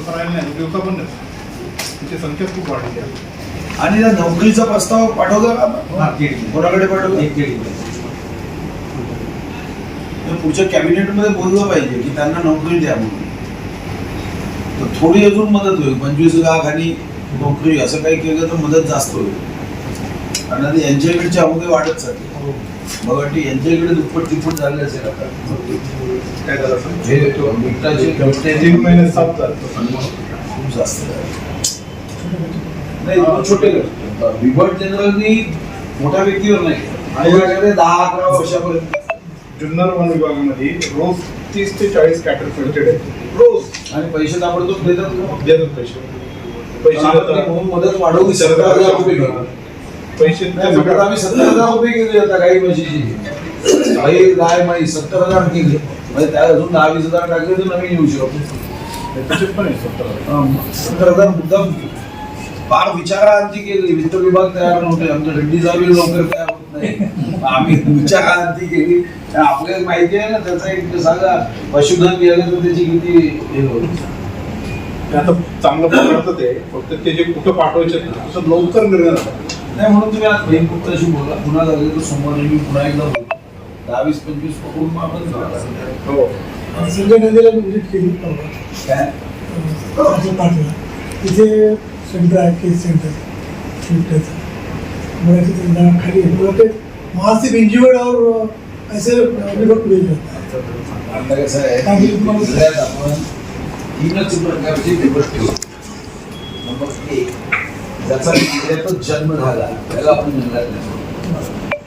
नाही संख्या खूप वाढली आणि त्या नोकरीचा प्रस्ताव पाठवला पुढच्या कोणाकडे मध्ये पुढच्या कॅबिनेटमध्ये बोललं पाहिजे की त्यांना नोकरी द्या म्हणून तर थोडी अजून मदत होईल पंचवीस लाख आणि नोकरी असं काही केलं तर मदत जास्त होईल आणि यांच्याकडचे अवघे वाढत जाते हो. मला वाटते यांच्याकडे दुप्पट तिप्पट झाले असेल आता काय करायचं हे तीन महिने संपतात खूप जास्त नाही छोटे विभाग जनरलनी मोठ्या व्यक्तीवर नाही माझ्याकडे दहा अकरा वर्षापर्यंत जुन्नर वन विभागामध्ये रोज तीस ते चाळीस कॅटर फिल्टेड आहेत रोज आणि पैसे ताबडतोब देतात देतात पैसे पैसे मदत वाढवू सरकार पैसे म्हणजे आम्ही सत्तर हजार रुपये गेले होता काही म्हशीची काही गाय म्हणी सत्तर हजार गेले म्हणजे त्या अजून दहा वीस हजार टाकले तर नवीन येऊ शकतो सत्तर हजार मुद्दाम फार विचारांची केली वित्त विभाग तयार नव्हते आमच्या रेड्डी साहेब लवकर तयार होत नाही आम्ही विचारांची केली आपल्याला माहिती आहे ना त्याचा एक सांगा पशुधन गेलं तर त्याची किती हे होती आता चांगलं पकडतात ते फक्त ते जे कुठं पाठवायचे असं लवकर निर्णय नाही म्हणून तुम्ही आज बहीण गुप्ताशी बोला पुन्हा झाले तर सोमवार मी पुन्हा एकदा बोलतो दहावीस पंचवीस पकडून मग आपण जाऊ. संजय गांधीला विजिट केली पाटला काय तिथे सेंटर आहे केस सेंटर शिफ्टचं मराठी त्यांना खाली बोलते वहाँ से और ऐसे है कसं आहे आपण तीनच प्रकारची टेबल ठेवू नंबर एक त्याचा किल्ल्यातच जन्म झाला त्याला आपण नाही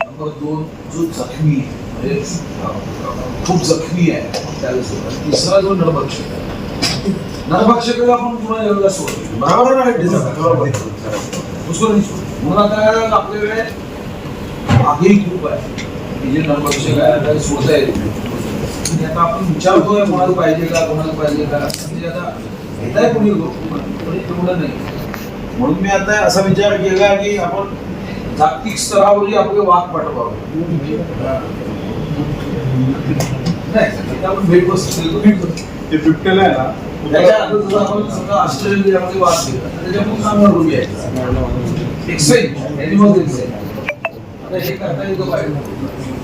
नंबर दोन जो जखमी म्हणजे खूप जखमी आहे त्याला तिसरा जो नरभक्षक आहे नरभक्षकाला आपण पुन्हा एवढा सोडतो बरोबर आहे उसको नाही म्हणून आता आपल्याकडे आगही खूप आहे की जे नरभक्षक आहे आता सोडता येत नाही आता आपण विचारतोय कोणाला पाहिजे का कोणाला पाहिजे का म्हणजे आता घेताय कोणी लोक पण एवढं नाही म्हणून मी आता असा विचार केला की आपण जागतिक स्तरावरही आपले वाद पाठवावे ते बिबट्याला आहे ना ऑस्ट्रेलियामध्ये वाद केला त्याच्यामुळे चांगला रुपी आहे एक्सेल ॲनिमल एक्सेल आता हे करता येतो पाहिजे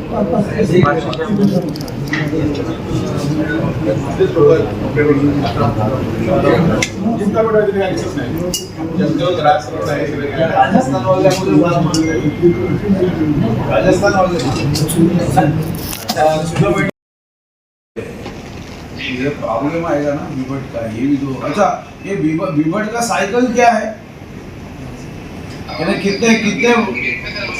राजस्थान राजस्थान वाले ये प्रॉब्लम आएगा ना बीबट का ये भी तो अच्छा ये बीबट का साइकिल क्या है कितने कितने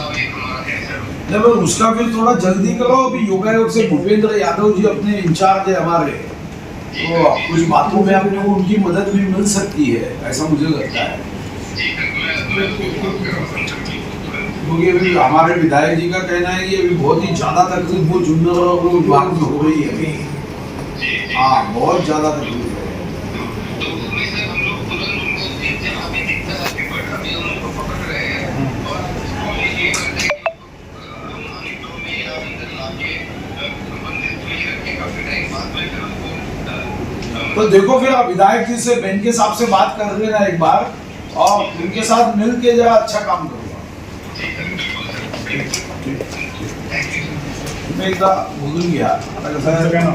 नहीं उसका फिर थोड़ा जल्दी करो अभी योगायोग से भूपेंद्र यादव जी अपने इंचार्ज है हमारे तो कुछ बातों में आपने उनकी मदद भी मिल सकती है ऐसा मुझे लगता है क्योंकि अभी हमारे विधायक जी का कहना है कि अभी बहुत ही ज़्यादा तकलीफ वो जुन्नर और विभाग में हो रही है हाँ बहुत ज़्यादा तकलीफ तो देखो फिर आप विधायक जी से बेन के साहब से बात कर लेना एक बार और उनके साथ मिल के जरा अच्छा काम करूँगा मैं एकदा बोलून घ्या नुकसान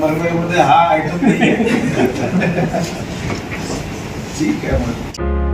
भरपाईमध्ये हा आयटम नाही See you, want.